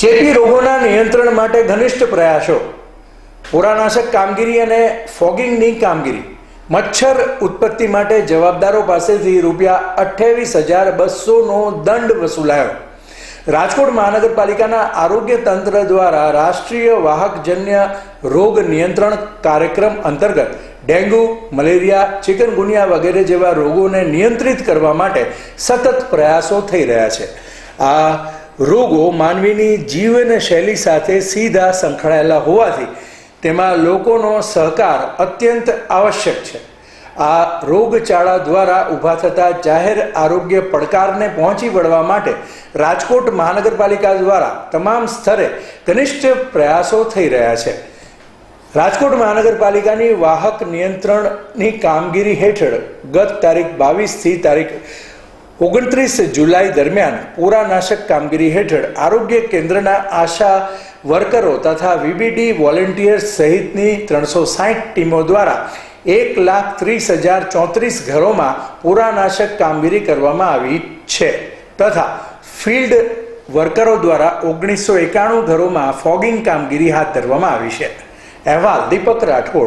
ચેપી રોગોના નિયંત્રણ માટે ઘનિષ્ઠ પ્રયાસો. પોરાનાશક કામગીરી અને ફોગિંગની કામગીરી. મચ્છર ઉત્પત્તિ માટે જવાબદારો પાસેથી રૂપિયા અઠ્યાવીસ હજાર બસોનો દંડ વસૂલાયો. રાજકોટ મહાનગરપાલિકાના આરોગ્ય તંત્ર દ્વારા રાષ્ટ્રીય વાહકજન્ય રોગ નિયંત્રણ કાર્યક્રમ અંતર્ગત ડેન્ગ્યુ મલેરિયા, ચિકનગુનિયા વગેરે જેવા રોગોને નિયંત્રિત કરવા માટે સતત પ્રયાસો થઈ રહ્યા છે. આ રોગો માનવીની જીવનશૈલી સાથે સીધા સંકળાયેલા હોવાથી તેમાં લોકોનો સહકાર અત્યંત આવશ્યક છે. આ રોગચાળા દ્વારા ઊભા થતા જાહેર આરોગ્ય પડકારને પહોંચી વળવા માટે રાજકોટ મહાનગરપાલિકા દ્વારા તમામ સ્તરે ઘનિષ્ઠ પ્રયાસો થઈ રહ્યા છે. રાજકોટ મહાનગરપાલિકાની વાહક નિયંત્રણની કામગીરી હેઠળ ગત તારીખ બાવીસથી તારીખ ઓગણત્રીસ જુલાઈ દરમિયાન પૂરાનાશક કામગીરી હેઠળ આરોગ્ય કેન્દ્રના આશા વર્કરો તથા વીબીડી વોલેન્ટિયર્સ સહિતની ત્રણસો સાઠ ટીમો દ્વારા એક લાખ ત્રીસ હજાર ચોત્રીસ ઘરોમાં પૂરાનાશક કામગીરી કરવામાં આવી છે તથા ફિલ્ડ વર્કરો દ્વારા ઓગણીસો એકાણું ઘરોમાં ફોગિંગ કામગીરી હાથ ધરવામાં આવી છે. અહેવાલ દીપક રાઠોડ